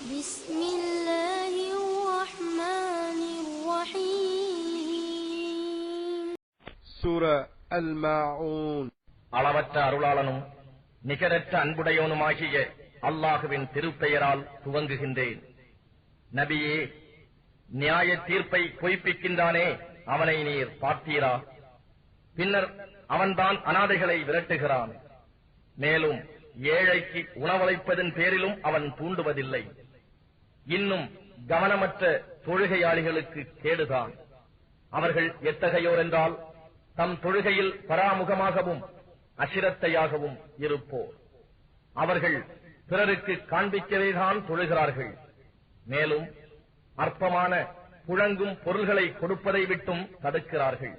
بسم الله அளவற்ற அருளாளனும் நிகரற்ற அன்புடையவனுமாகிய அல்லாஹுவின் திருப்பெயரால் துவங்குகின்றேன். நபியே நியாய தீர்ப்பை பொய்ப்பிக்கின்றானே அவனை நீர் பார்த்தீரா? பின்னர் அவன்தான் அனாதைகளை விரட்டுகிறான். மேலும் ஏழைக்கு உணவளிப்பதன் பேரிலும் அவன் தூண்டுவதில்லை. இன்னும் கவனமற்ற தொழுகையாளிகளுக்கு கேடுதான். அவர்கள் எத்தகையோர் என்றால் தம் தொழுகையில் பராமுகமாகவும் அசிரத்தையாகவும் இருப்போர். அவர்கள் பிறருக்கு காண்பிக்கவேதான் தொழுகிறார்கள். மேலும் அற்பமான புழங்கும் பொருள்களை கொடுப்பதை விட்டும் தடுக்கிறார்கள்.